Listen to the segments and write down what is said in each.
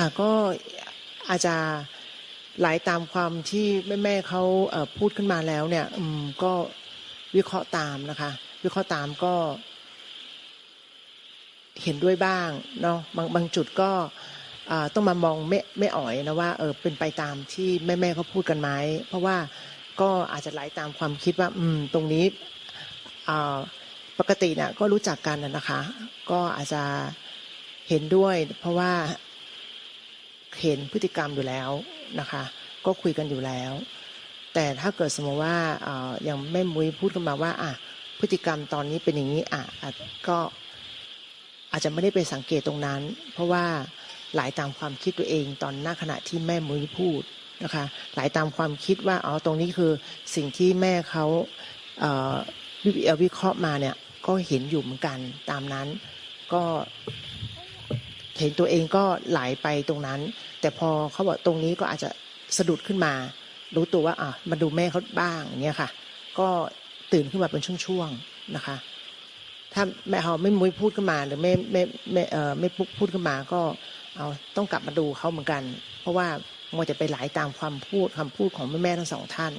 ค่ะก็อาจจะไหลตามความที่แม่แม่ๆเขาพูดขึ้นมาแล้วเนี่ยก็วิเคราะห์ตามนะคะ วิเคราะห์ตามก็ เห็นด้วยบ้างเนาะบางบางจุดก็ต้องมามองไม่ไม่อ่อยนะว่าเออเป็นไปตามที่แม่แม่ๆเขาพูดกันไหมเพราะว่าก็อาจจะไหลตามความคิดว่า อืม ตรงนี้ปกติเนี่ยก็รู้จักกันนะคะ ก็อาจจะเห็นด้วย เพราะว่า เห็นพฤติกรรมอยู่แล้วนะคะ ก็คุยกันอยู่แล้ว แต่ถ้าเกิดสมมติว่าออย่างแม่มุ้ยพูดขึ้นมาว่าอะพฤติกรรมตอนนี้เป็นอย่างนี้อะอาจก็อาจจะไม่ได้ไปสังเกตตรงนั้น เพราะว่าหลายตามความคิดตัวเองตอนหน้าขณะที่แม่มุ้ยพูดนะคะหลายตามความคิดว่าอ๋อตรงนี้คือสิ่งที่แม่เขาวิเอวิเคราะห์มาเนี่ยก็เห็นอยู่เหมือนกันตามนั้นก็ เห็นตัวเองก็ไหลไปตรงนั้น แต่พอเขาบอกตรงนี้ก็อาจจะสะดุดขึ้นมา รู้ตัวว่าอะมาดูแม่เขาบ้างเงี้ยค่ะ ก็ตื่นขึ้นมาเป็นช่วงๆนะคะ ถ้าแม่เขาไม่มุ้ยพูดขึ้นมา หรือไม่ไม่ไม่เอ่อไม่ปุ๊กพูดขึ้นมาก็เอาต้องกลับมาดูเขาเหมือนกัน เพราะว่ามัวจะไปไหลตามความพูดคำพูดของแม่แม่ทั้งสองท่าน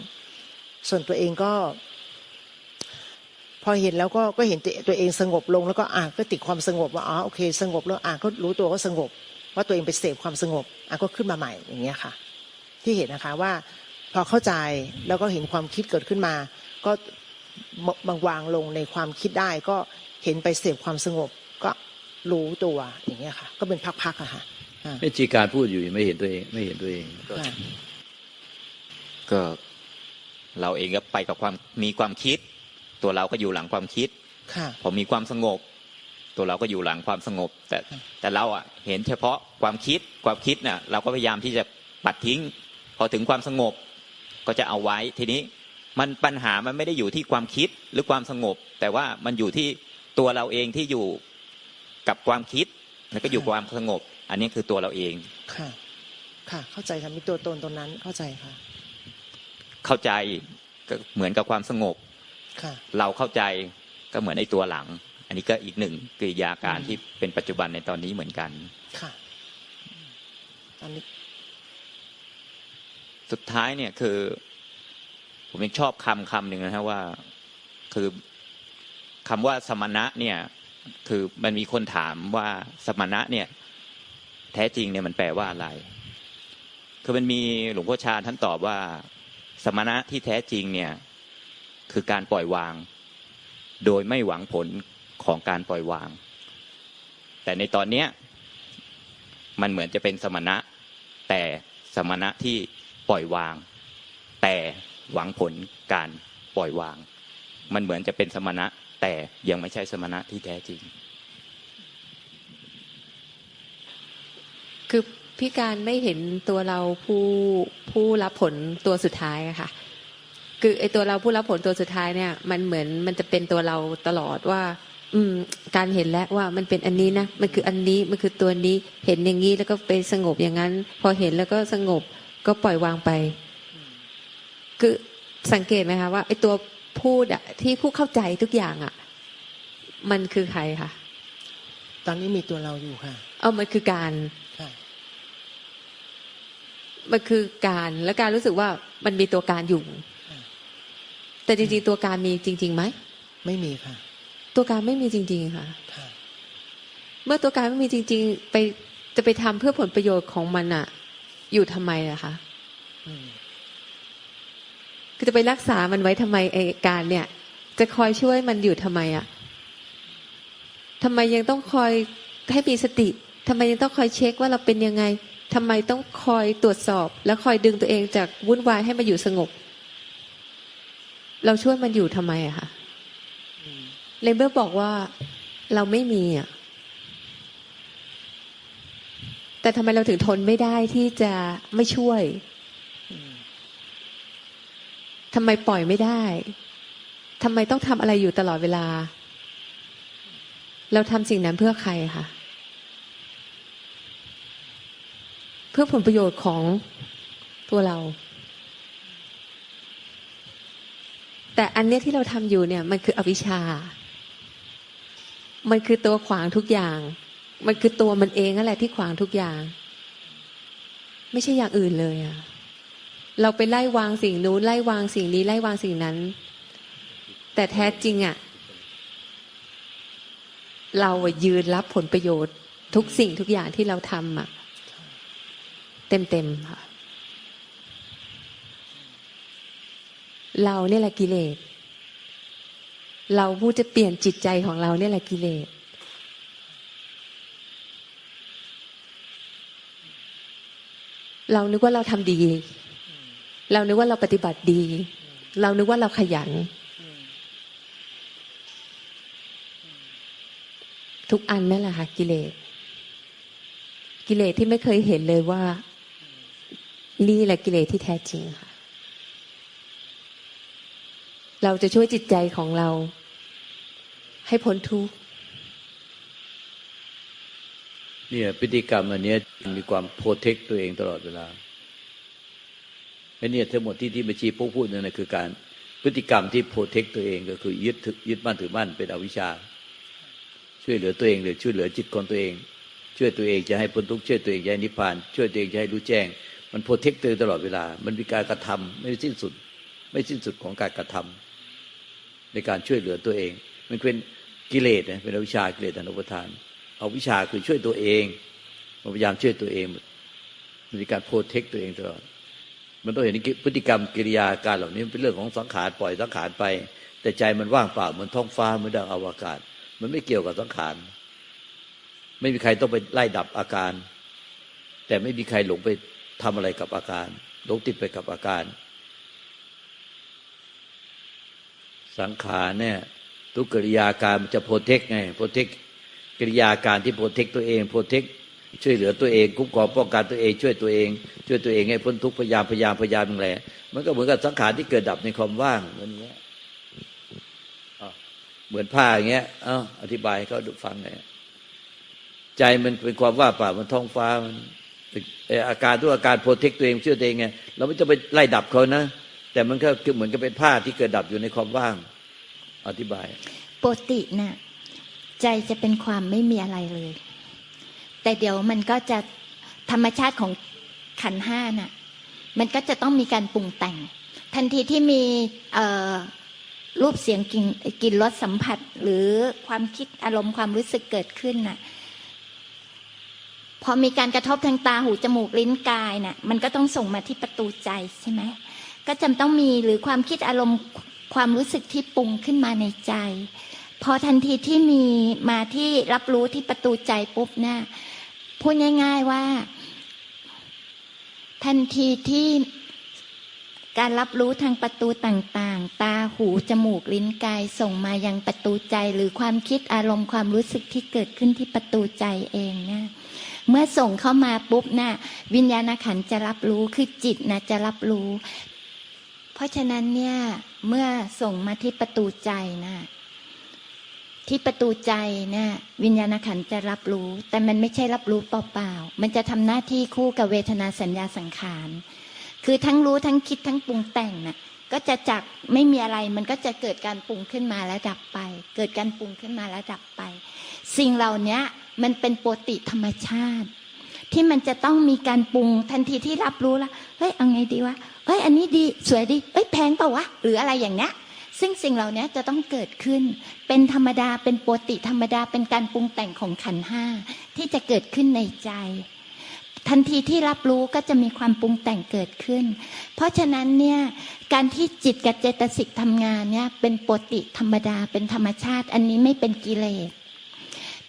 ส่วนตัวเองก็ พอเห็นแล้วก็ก็เห็นตัวตัวเองสงบลงแล้วก็อะก็ติดความสงบว่าอ๋อโอเค สงบแล้วอะก็รู้ตัวว่าสงบ ว่าตัวเองไปเสพความสงบอะก็ขึ้นมาใหม่อย่างเงี้ยค่ะ ที่เห็นนะคะว่า พอเข้าใจแล้วก็เห็นความคิดเกิดขึ้นมา ก็บางวางลงในความคิดได้ก็เห็นไปเสพความสงบ ก็รู้ตัวอย่างเงี้ยค่ะ ก็เป็นพักๆอะค่ะอ่าไม่จีการพูดอยู่ไม่เห็นตัวเอง ไม่เห็นตัวเองก็ค่ะก็เราเองก็ไปกับความมีความคิด ตัวเราก็อยู่หลังความคิดค่ะพอมีความสงบ ตัวเราก็อยู่หลังความสงบ แต่แต่เราอะเห็นเฉพาะความคิดความคิดน่ะเราก็พยายามที่จะปัดทิ้ง พอถึงความสงบก็จะเอาไว้ทีนี้มันปัญหามันไม่ได้อยู่ที่ความคิดหรือความสงบ แต่ว่ามันอยู่ที่ตัวเราเองที่อยู่กับความคิดแล้วก็อยู่กับความสงบ อันนี้คือตัวเราเองค่ะ ค่ะ เข้าใจค่ะมีตัวตนตรงนั้นเข้าใจค่ะ เข้าใจก็เหมือนกับความสงบค่ะ เราเข้าใจก็เหมือนในตัวหลัง อันนี้ก็อีกหนึ่งกิริยาการอืมที่เป็นปัจจุบันในตอนนี้เหมือนกันค่ะอันนี้สุดท้ายเนี่ยคือ ผมยังชอบคำคำหนึ่งนะฮะว่าคือคำว่าสมณะเนี่ย คือมันมีคนถามว่าสมณะเนี่ย แท้จริงเนี่ยมันแปลว่าอะไร คือมันมีหลวงพ่อชาท่านตอบว่า สมณะที่แท้จริงเนี่ย คือการปล่อยวาง โดยไม่หวังผลของการปล่อยวาง แต่ในตอนเนี้ยมันเหมือนจะเป็นสมณะ แต่สมณะที่ปล่อยวาง แต่หวังผลการปล่อยวาง มันเหมือนจะเป็นสมณะ แต่ยังไม่ใช่สมณะที่แท้จริง คือพี่การไม่เห็นตัวเราผู้ผู้รับผลตัวสุดท้ายอะค่ะ คือไอตัวเราผู้รับผลตัวสุดท้ายเนี่ย มันเหมือนมันจะเป็นตัวเราตลอดว่า อืม การเห็นแล้วว่ามันเป็นอันนี้นะมันคืออันนี้มันคือตัวนี้เห็นอย่างนี้แล้วก็ไปสงบอย่างนั้น พอเห็นแล้วก็สงบก็ปล่อยวางไป คือสังเกตไหมคะว่าไอตัวพูดอะที่ผู้เข้าใจทุกอย่างอะมันคือใครคะตอนนี้มีตัวเราอยู่ค่ะ เอามันคือการค่ะมันคือการและการรู้สึกว่ามันมีตัวการอยู่อืม แต่จริงๆตัวการมีจริงๆไหมไม่มีค่ะ ตัวการไม่มีจริง ๆ ค่ะค่ะเมื่อตัวการไม่มีจริง ๆ ไปจะไปทำเพื่อผลประโยชน์ของมันอะอยู่ทำไมอะคะอืมคือจะไปรักษามันไว้ทำไมไอการเนี่ย จะคอยช่วยมันอยู่ทำไมอะทำไมยังต้องคอยให้มีสติทำไมยังต้องคอยเช็คว่าเราเป็นยังไงทำไมต้องคอยตรวจสอบ แล้วคอยดึงตัวเองจากวุ่นวายให้มาอยู่สงบ เราช่วยมันอยู่ทำไมอะคะเลเบอร์บอกว่าเราไม่มีอะแต่ทำไมเราถึงทนไม่ได้ที่จะไม่ช่วยทำไมปล่อยไม่ได้ทำไมต้องทำอะไรอยู่ตลอดเวลา เราทำสิ่งนั้นเพื่อใครคะเพื่อผลประโยชน์ของตัวเรา แต่อันเนี้ยที่เราทำอยู่เนี่ย มันคืออวิชชา มันคือตัวขวางทุกอย่าง มันคือตัวมันเองนั่นแหละที่ขวางทุกอย่าง ไม่ใช่อย่างอื่นเลยอะเราไปไล่วางสิ่งนู้นไล่วางสิ่งนี้ ไล่วางสิ่งนั้น แต่แท้จริงอะเรายืนรับผลประโยชน์ ทุกสิ่งทุกอย่างที่เราทำอะเต็มเต็มๆค่ะ เราเนี่ยแหละกิเลส เราผู้จะเปลี่ยนจิตใจของเราเนี่ยแหละกิเลสเรานึกว่าเราทำดี เรานึกว่าเราปฏิบัติดี เรานึกว่าเราขยัน ทุกอันนั่นแหละค่ะกิเลส กิเลสที่ไม่เคยเห็นเลยว่า นี่แหละกิเลสที่แท้จริงค่ะ เราจะช่วยจิตใจของเรา ให้พ้นทุกข์เนี่ยพฤติกรรมอันนี้มีความโปรเทคตัวเองตลอดเวลาไอ้เนี่ยทั้งหมดที่ที่บัญชีพวกพูดนั่นนะคือการพฤติกรรมที่โปรเทคตัวเองก็คือยึดถือยึดมั่นถือมั่นเป็นอวิชชา ช่วยเหลือตัวเองหรือช่วยเหลือจิตของตัวเอง ช่วยตัวเองจะให้พ้นทุกข์ช่วยตัวเองจะให้นิพพาน ช่วยตัวเองจะให้รู้แจ้ง มันโปรเทคตัวตลอดเวลา มันมีการกระทำไม่สิ้นสุด ไม่สิ้นสุดของการกระทำ ในการช่วยเหลือตัวเอง มันเป็นกิเลสนะเป็นอวิชากิเลสอนุปทาน เอาวิชาคือช่วยตัวเองพยายามช่วยตัวเองมันมีการโปรเทคตัวเองตลอดมันต้องเห็นพฤติกรรมกิริยาการเหล่านี้เป็นเรื่องของสังขารปล่อยสังขารไป แต่ใจมันว่างเปล่าเหมือนท้องฟ้าเหมือนดังอวกาศ มันไม่เกี่ยวกับสังขารไม่มีใครต้องไปไล่ดับอาการ แต่ไม่มีใครหลงไปทำอะไรกับอาการหลงติดไปกับอาการ สังขารเนี่ย ทุกกิริยาการมันจะโปรเทคไงโปรเทคกิริยาการที่โปรเทคตัวเองโปรเทคช่วยเหลือตัวเองคุ้มครองป้องกันตัวเองช่วยตัวเอง ช่วยตัวเองให้พ้นทุกข์พยายามพยายามพยายามแหละมันก็เหมือนกับสังขารที่เกิดดับในความว่างเหมือนเงี้ยเหมือนผ้าอย่างเงี้ยเอ้าอธิบายให้เขาดูฟังหน่อยใจมันเป็นความว่างเปล่ามันท้องฟ้ามันเอ่ออาการทุกอาการโปรเทคตัวเองช่วยตัวเองไงเราไม่จะไปไล่ดับเขานะ แต่มันก็คือเหมือนกับเป็นผ้าที่เกิดดับอยู่ในความว่าง อธิบายปกติน่ะใจจะเป็นความไม่มีอะไรเลย แต่เดี๋ยวมันก็จะธรรมชาติของขันห้าน่ะ มันก็จะต้องมีการปรุงแต่ง ทันทีที่มีรูปเสียงกลิ่นกลิ่นรสสัมผัส หรือความคิดอารมณ์ความรู้สึกเกิดขึ้นน่ะ พอมีการกระทบทางตาหูจมูกลิ้นกายน่ะ มันก็ต้องส่งมาที่ประตูใจใช่ไหม ก็จำต้องมีหรือความคิดอารมณ์ความรู้สึกที่ปรุงขึ้นมาในใจ พอทันทีที่มีมาที่รับรู้ที่ประตูใจปุ๊บเนี่ยพูดง่าย ๆว่า ทันทีที่การรับรู้ทางประตูต่างๆ ตาหู จมูก ลิ้นกาย ส่งมายังประตูใจ หรือความคิดอารมณ์ความรู้สึกที่เกิดขึ้นที่ประตูใจเองนะเมื่อส่งเข้ามาปุ๊บนะ่ะวิญญาณขันจะรับรู้คือจิตนะจะรับรู้ ราะฉะนั้นเนี่ยเมื่อส่งมาที่ประตูใจนะที่ประตูใจเนี่ยวิญญาณขันธ์จะรับรู้ แต่มันไม่ใช่รับรู้เปล่าๆมันจะทำหน้าที่คู่กับเวทนาสัญญาสังขาร คือทั้งรู้ทั้งคิดทั้งปรุงแต่งน่ะก็จะจากไม่มีอะไรมันก็จะเกิดการปรุงขึ้นมาแล้วดับไป เกิดการปรุงขึ้นมาแล้วดับไป สิ่งเหล่านี้มันเป็นปกติธรรมชาติ ที่มันจะต้องมีการปรุงทันทีที่รับรู้แล้วเฮ้ยเอาไงดีวะเฮ้ยอันนี้ดีสวยดีเอ้ยแพงเปล่าวะหรืออะไรอย่างเนี้ยซึ่งสิ่งเหล่านี้จะต้องเกิดขึ้น เป็นธรรมดาเป็นปกติธรรมดาเป็นการปรุงแต่งของขันห้าที่จะเกิดขึ้นในใจ ทันทีที่รับรู้ก็จะมีความปรุงแต่งเกิดขึ้น เพราะฉะนั้นเนี่ยการที่จิตกับเจตสิกทำงานเนี่ยเป็นปกติธรรมดาเป็นธรรมชาติ อันนี้ไม่เป็นกิเลส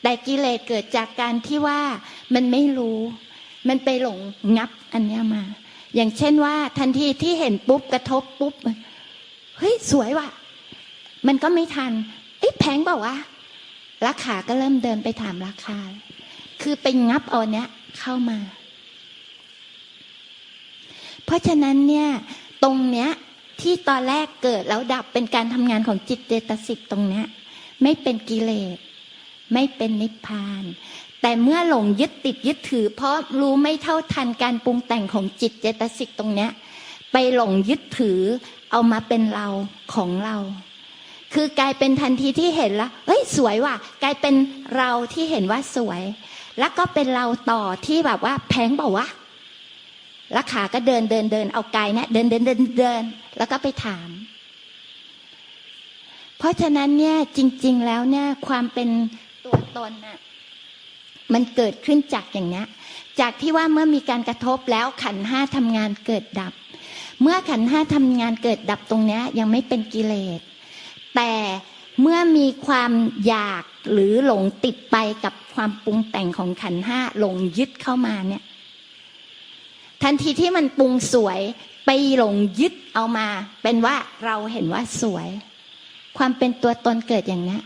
แต่กิเลสเกิดจากการที่ว่ามันไม่รู้ มันไปหลงงับอันเนี้ยมา อย่างเช่นว่า ทันทีที่เห็นปุ๊บกระทบปุ๊บเฮ้ยสวยว่ะ มันก็ไม่ทันเอ๊ะแพงเปล่าวะราคาก็เริ่มเดินไปถามราคา คือไปงับเอาเนี้ยเข้ามา เพราะฉะนั้นเนี่ย ตรงเนี้ยที่ตอนแรกเกิดแล้วดับเป็นการทำงานของจิตเจตสิกตรงเนี้ย ไม่เป็นกิเลส ไม่เป็นนิพพาน แต่เมื่อหลงยึดติดยึดถือ เพราะรู้ไม่เท่าทันการปรุงแต่งของจิตเจตสิกตรงเนี้ย ไปหลงยึดถือเอามาเป็นเราของเรา คือกลายเป็นทันทีที่เห็นแล้วเฮ้ยสวยว่ะ กลายเป็นเราที่เห็นว่าสวย แล้วก็เป็นเราต่อที่แบบว่าแพงเปล่าวะแล้วขาก็เดินเดินเดินเอากายเนี่ยเดินเดินเดินเดิน แล้วก็ไปถาม เพราะฉะนั้นเนี่ยจริง ๆ แล้วเนี่ยความเป็น ตนน่ะมันเกิดขึ้นจากอย่างเนี้ยจากที่ว่าเมื่อมีการกระทบแล้วขันห้าทำงานเกิดดับ เมื่อขันห้าทำงานเกิดดับตรงเนี้ยยังไม่เป็นกิเลส แต่เมื่อมีความอยากหรือหลงติดไปกับความปรุงแต่งของขันห้าหลงยึดเข้ามาเนี่ย ทันทีที่มันปรุงสวยไปหลงยึดเอามา เป็นว่าเราเห็นว่าสวย ความเป็นตัวตนเกิดอย่างนี้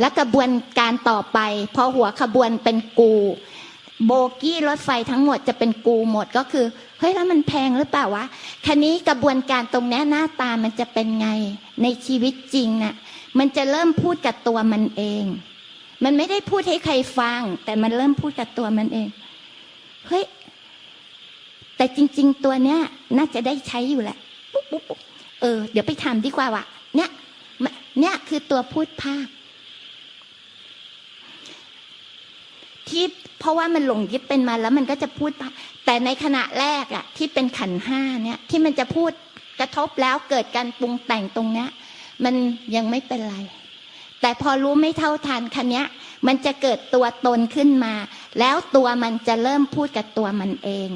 และกระบวนการต่อไปพอหัวขบวนเป็นกู โบกี้รถไฟทั้งหมดจะเป็นกูหมดก็คือเฮ้ยแล้วมันแพงหรือเปล่าวะคันนี้กระบวนการตรงนี้หน้าตามันจะเป็นไงในชีวิตจริงน่ะมันจะเริ่มพูดกับตัวมันเอง มันไม่ได้พูดให้ใครฟัง แต่มันเริ่มพูดกับตัวมันเองเฮ้ยแต่จริง ๆ ตัวเนี้ย น่าจะได้ใช้อยู่แหละปุ๊บปุ๊บปุ๊บเออ เดี๋ยวไปทำดีกว่าวะเนี่ยเนี่ยคือตัวพูดภาค ที่เพราะว่ามันหลงยึดเป็นมาแล้วมันก็จะพูด แต่ในขณะแรกอะที่เป็นขันห้าเนี่ยที่มันจะพูดกระทบแล้วเกิดการปรุงแต่งตรงเนี้ยมันยังไม่เป็นไร แต่พอรู้ไม่เท่าทันคันเนี้ยมันจะเกิดตัวตนขึ้นมา แล้วตัวมันจะเริ่มพูดกับตัวมันเอง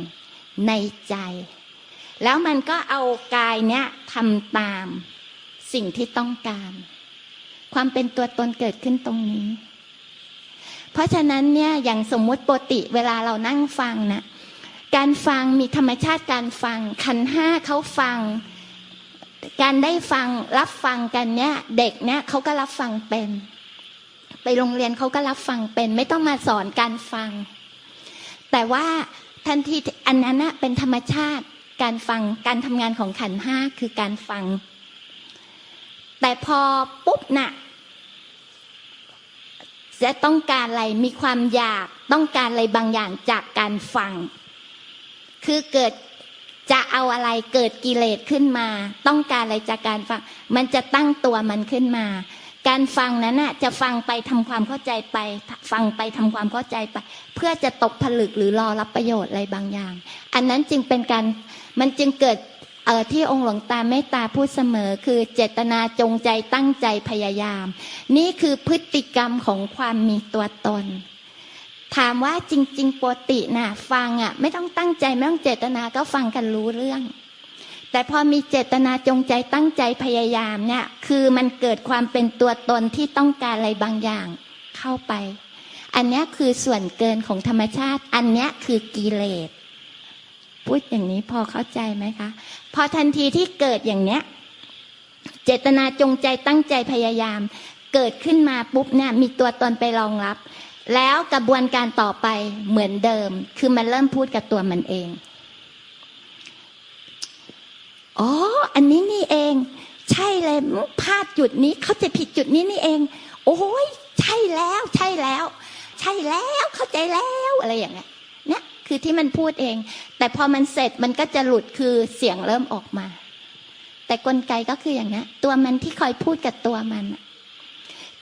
ในใจ แล้วมันก็เอากายเนี้ยทำตามสิ่งที่ต้องการ ความเป็นตัวตนเกิดขึ้นตรงนี้ เพราะฉะนั้นเนี่ยอย่างสมมุติปกติเวลาเรานั่งฟังนะการฟังมีธรรมชาติการฟังขันห้าเขาฟัง การได้ฟังรับฟังกันเนี่ยเด็กเนี่ยเขาก็รับฟังเป็น ไปโรงเรียนเขาก็รับฟังเป็น ไม่ต้องมาสอนการฟัง แต่ว่าทันทีอันนั้นนะเป็นธรรมชาติการฟังการทำงานของขันห้าคือการฟัง แต่พอปุ๊บน่ะ จะต้องการอะไรมีความอยากต้องการอะไรบางอย่างจากการฟัง คือเกิดจะเอาอะไรเกิดกิเลสขึ้นมา ต้องการอะไรจากการฟัง มันจะตั้งตัวมันขึ้นมา การฟังนั้นน่ะจะฟังไปทำความเข้าใจไป ฟังไปทำความเข้าใจไป เพื่อจะตกผลึกหรือรอรับประโยชน์อะไรบางอย่าง อันนั้นจึงเป็นการมันจึงเกิด เออที่องค์หลวงตาเมตตาพูดเสมอ คือเจตนาจงใจตั้งใจพยายาม นี่คือพฤติกรรมของความมีตัวตน ถามว่าจริง ๆปกตินะฟังอะ ไม่ต้องตั้งใจไม่ต้องเจตนาก็ฟังกันรู้เรื่อง แต่พอมีเจตนาจงใจตั้งใจพยายามเนี่ย คือมันเกิดความเป็นตัวตนที่ต้องการอะไรบางอย่างเข้าไป อันนี้คือส่วนเกินของธรรมชาติ อันนี้คือกิเลส พูดอย่างนี้พอเข้าใจไหมคะ พอทันทีที่เกิดอย่างเนี้ย เจตนาจงใจตั้งใจพยายาม เกิดขึ้นมาปุ๊บเนี่ยมีตัวตนไปรองรับ แล้วกระบวนการต่อไปเหมือนเดิม คือมันเริ่มพูดกับตัวมันเองอ๋ออันนี้นี่เอง ใช่เลยพลาดจุดนี้เขาจะผิดจุดนี้นี่เอง โอ้ยใช่แล้ว ใช่แล้ว ใช่แล้วเข้าใจแล้วอะไรอย่างเงี้ย คือที่มันพูดเอง แต่พอมันเสร็จมันก็จะหลุดคือเสียงเริ่มออกมา แต่กลไกก็คืออย่างเงี้ตัวมันที่คอยพูดกับตัวมัน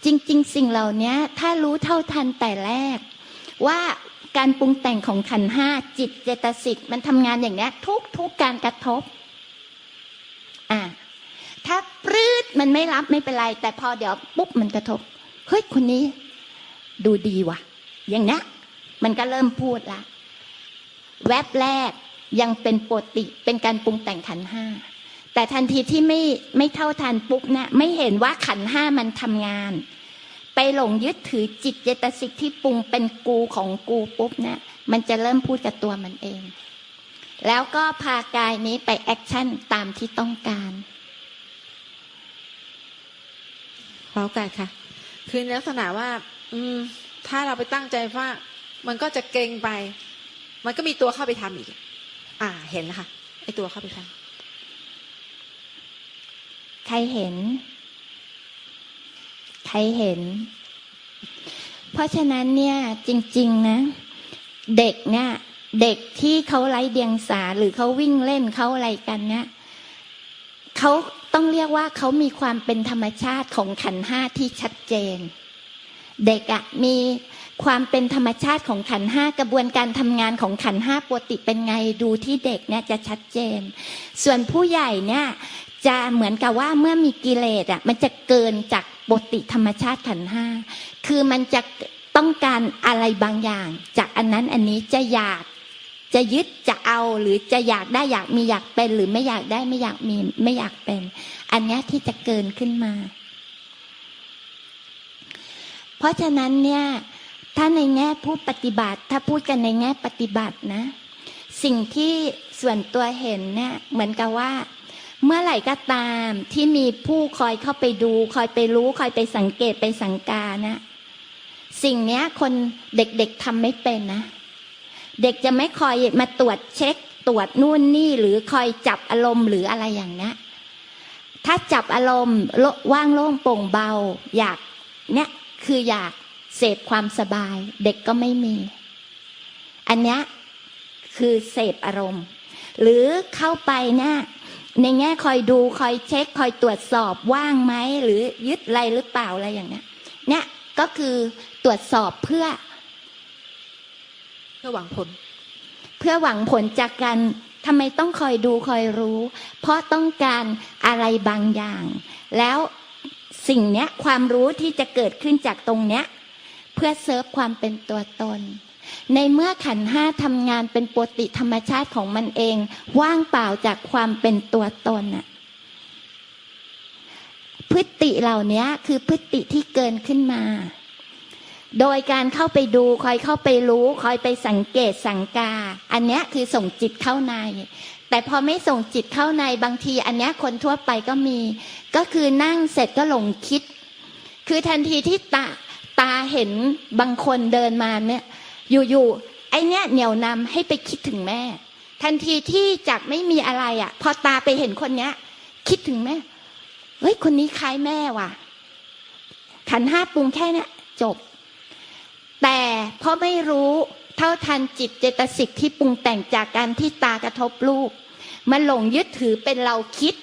จริง ๆ สิ่งเหล่านี้ถ้ารู้เท่าทันแต่แรก ว่าการปรุงแต่งของขันห้าจิตเจตสิกมันทำงานอย่างนี้ทุกทุกการกระทบอ่าถ้าปรื้ดมันไม่รับไม่เป็นไร แต่พอเดี๋ยวปุ๊บมันกระทบเฮ้ยคนนี้ ดูดีว่ะ อย่างนี้มันก็เริ่มพูดละ แวบแรกยังเป็นปกติเป็นการปรุงแต่งขันห้าแต่ทันทีที่ไม่ไม่เท่าทันปุ๊บเนี่ยไม่เห็นว่าขันห้ามันทำงาน ไปหลงยึดถือจิตเจตสิกที่ปรุงเป็นกูของกูปุ๊บเนี่ยมันจะเริ่มพูดกับตัวมันเอง แล้วก็พากายนี้ไปแอคชั่นตามที่ต้องการขอโอกาสค่ะ คือลักษณะว่า อืม ถ้าเราไปตั้งใจว่า มันก็จะเกรงไป มันก็มีตัวเข้าไปทำอีก อ่า เห็นแล้วค่ะไอตัวเข้าไปทำใครเห็น ใครเห็น เพราะฉะนั้นเนี่ย จริง ๆ นะ เด็กเนี่ย เด็กที่เขาไร้เดียงสาหรือเขาวิ่งเล่นเขาอะไรกันเนี่ยเขาต้องเรียกว่าเขามีความเป็นธรรมชาติของขันห้าที่ชัดเจน เด็กอะมี ความเป็นธรรมชาติของขันห้ากระบวนการทำงานของขันห้าปกติเป็นไงดูที่เด็กเนี่ยจะชัดเจน ส่วนผู้ใหญ่เนี่ยจะเหมือนกับว่าเมื่อมีกิเลสอะมันจะเกินจากปกติธรรมชาติขันห้าคือมันจะต้องการอะไรบางอย่าง จากอันนั้นอันนี้จะอยากจะยึดจะเอาหรือจะอยากได้อยากมีอยากเป็น หรือไม่อยากได้ไม่อยากมีไม่อยากเป็น อันเนี้ยที่จะเกินขึ้นมา เพราะฉะนั้นเนี่ย ถ้าในแง่ผู้ปฏิบัติ ถ้าพูดกันในแง่ปฏิบัตินะ สิ่งที่ส่วนตัวเห็นเนี่ยเหมือนกับว่า เมื่อไหร่ก็ตามที่มีผู้คอยเข้าไปดู คอยไปรู้ คอยไปสังเกตไปสังกานะสิ่งเนี้ยคนเด็กๆทำไม่เป็นนะ เด็กจะไม่คอยมาตรวจเช็ค ตรวจนู่นนี่หรือคอยจับอารมณ์หรืออะไรอย่างเนี้ยถ้าจับอารมณ์โลว่างโล่งโปร่งเบา อยากเนี่ยคืออยาก เสพความสบาย เด็กก็ไม่มี อันเนี้ยคือเสพอารมณ์ หรือเข้าไปเนี่ยในแง่คอยดูคอยเช็ค คอยตรวจสอบว่างไหมหรือยึดอะไรหรือเปล่าอะไรอย่างเนี้ยเนี่ยก็คือตรวจสอบเพื่อ เพื่อหวังผล เพื่อหวังผลจากการทำไมต้องคอยดูคอยรู้ เพราะต้องการอะไรบางอย่าง แล้วสิ่งเนี้ยความรู้ที่จะเกิดขึ้นจากตรงเนี้ยเพื่อเซิร์ฟความเป็นตัวตน ในเมื่อขันห้าทำงานเป็นปกติธรรมชาติของมันเอง ว่างเปล่าจากความเป็นตัวตนอะพฤติเหล่านี้คือพฤติที่เกินขึ้นมา โดยการเข้าไปดูคอยเข้าไปรู้ คอยไปสังเกตสังกา อันนี้คือส่งจิตเข้าใน แต่พอไม่ส่งจิตเข้าในบางที อันนี้คนทั่วไปก็มี ก็คือนั่งเสร็จก็หลงคิด คือทันทีที่ตา ตาเห็นบางคนเดินมาเนี่ย อยู่ๆไอเนี้ยเหนี่ยวนำให้ไปคิดถึงแม่ ทันทีที่จากไม่มีอะไรอะ พอตาไปเห็นคนเนี้ย คิดถึงแม่เฮ้ยคนนี้คล้ายแม่ว่ะ ขันห้าปรุงแค่เนี้ยจบ แต่เพราะไม่รู้เท่าทันจิตเจตสิกที่ปรุงแต่งจากการที่ตากระทบรูปมันหลงยึดถือเป็นเราคิด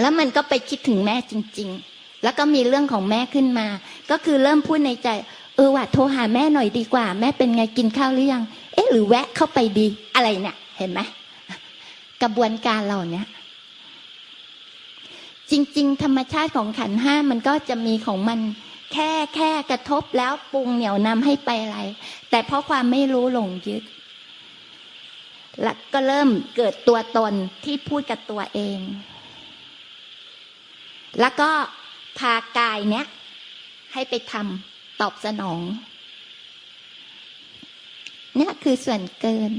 แล้วมันก็ไปคิดถึงแม่จริง ๆ แล้วก็มีเรื่องของแม่ขึ้นมา ก็คือเริ่มพูดในใจ เออว่ะโทรหาแม่หน่อยดีกว่า แม่เป็นไงกินข้าวหรือยัง เอ๊ะ หรือแวะเข้าไปดีอะไรเนี่ยเห็นไหมกระบวนการเหล่านี้จริง ๆ ธรรมชาติของขันห้ามันก็จะมีของมันแค่แค่กระทบแล้วปรุงเหนี่ยวนำให้ไปอะไร แต่เพราะความไม่รู้หลงยึดแล้วก็เริ่มเกิดตัวตนที่พูดกับตัวเอง แล้วก็ พากายเนี้ยให้ไปทำตอบสนอง เนี่ยคือส่วนเกิน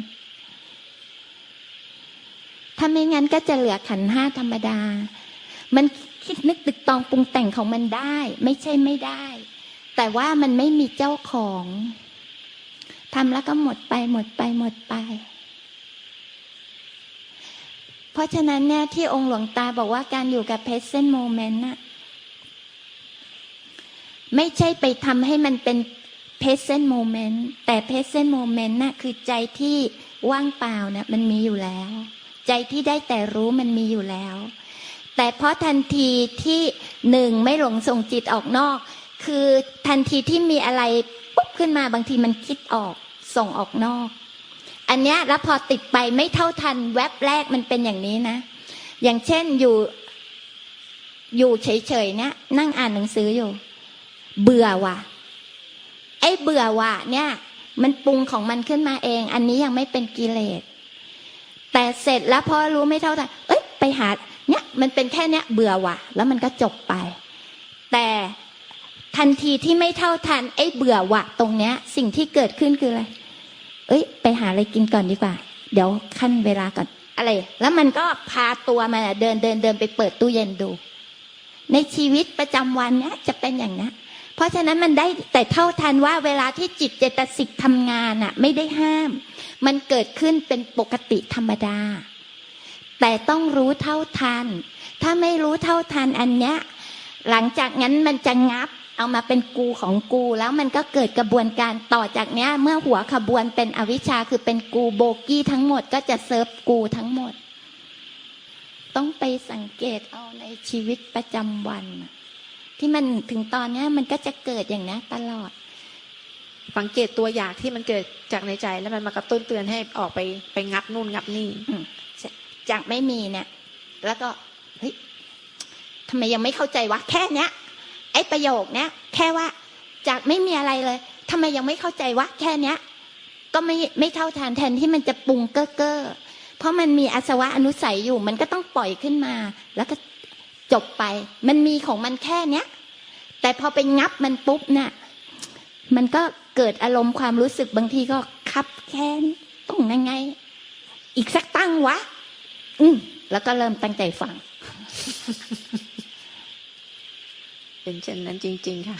ถ้าไม่งั้นก็จะเหลือขันห้าธรรมดา มันคิดนึกตึกตองปรุงแต่งของมันได้ ไม่ใช่ไม่ได้ แต่ว่ามันไม่มีเจ้าของทำแล้วก็หมดไปหมดไปหมดไป เพราะฉะนั้นเนี่ยที่องค์หลวงตาบอกว่าการอยู่กับ present moment น่ะ ไม่ใช่ไปทำให้มันเป็น present moment แต่ present moment น่ะคือใจที่ว่างเปล่าเนี่ยมันมีอยู่แล้ว ใจที่ได้แต่รู้มันมีอยู่แล้ว แต่เพราะทันทีที่หนึ่งไม่หลงส่งจิตออกนอก คือทันทีที่มีอะไรปุ๊บขึ้นมาบางทีมันคิดออกส่งออกนอก อันเนี้ยแล้วพอติดไปไม่เท่าทันแว็บแรกมันเป็นอย่างนี้นะ อย่างเช่นอยู่ อยู่เฉยๆเนี่ยนั่งอ่านหนังสืออยู่ เบื่อว่ะ ไอ้เบื่อว่ะ เนี่ย มันปรุงของมันขึ้นมาเอง อันนี้ยังไม่เป็นกิเลส แต่เสร็จแล้วพอรู้ไม่เท่าทันเอ้ยไปหา เนี่ย มันเป็นแค่เนี้ยเบื่อว่ะ แล้วมันก็จบไป แต่ทันทีที่ไม่เท่าทัน ไอ้เบื่อว่ะ ตรงเนี้ย สิ่งที่เกิดขึ้นคืออะไร เอ้ย ไปหาอะไรกินก่อนดีกว่า เดี๋ยวขั้นเวลาก่อนอะไร แล้วมันก็พาตัวมันเดินเดินเดินไปเปิดตู้เย็นดู ในชีวิตประจำวันเนี้ยจะเป็นอย่างนี้น เพราะฉะนั้นมันได้แต่เท่าทันว่าเวลาที่จิตเจตสิกทำงานอะไม่ได้ห้าม มันเกิดขึ้นเป็นปกติธรรมดา แต่ต้องรู้เท่าทัน ถ้าไม่รู้เท่าทันอันเนี้ยหลังจากนั้นมันจะงับเอามาเป็นกูของกูแล้วมันก็เกิดกระบวนการต่อจากเนี้ย เมื่อหัวขบวนเป็นอวิชชาคือเป็นกูโบกี้ทั้งหมดก็จะเซิร์ฟกูทั้งหมด ต้องไปสังเกตเอาในชีวิตประจำวันน่ะ ที่มันถึงตอนเนี้ยมันก็จะเกิดอย่างนี้ตลอด สังเกตตัวอยากที่มันเกิดจากในใจ แล้วมันมากระตุ้นเตือนให้ออกไปไปงับนู่นงับนี่อืมจากไม่มีเนี่ย แล้วก็เฮ้ยทำไมยังไม่เข้าใจวะแค่เนี้ย ไอ้ประโยคเนี้ยแค่ว่าจากไม่มีอะไรเลยทำไมยังไม่เข้าใจวะแค่เนี้ย ก็ไม่ไม่เท่าทานแทนที่มันจะปรุงเก้อเก้อเพราะมันมีอาสวะอนุสัยอยู่ มันก็ต้องปล่อยขึ้นมา แล้วก็ จบไป มันมีของมันแค่เนี้ยแต่พอไปงับมันปุ๊บเนี่ยมันก็เกิดอารมณ์ความรู้สึกบางทีก็คับแค้นต้องยังไง อีกสักตั้งวะ อืมแล้วก็เริ่มตั้งใจฟัง เป็นเช่นนั้นจริง ๆ ค่ะ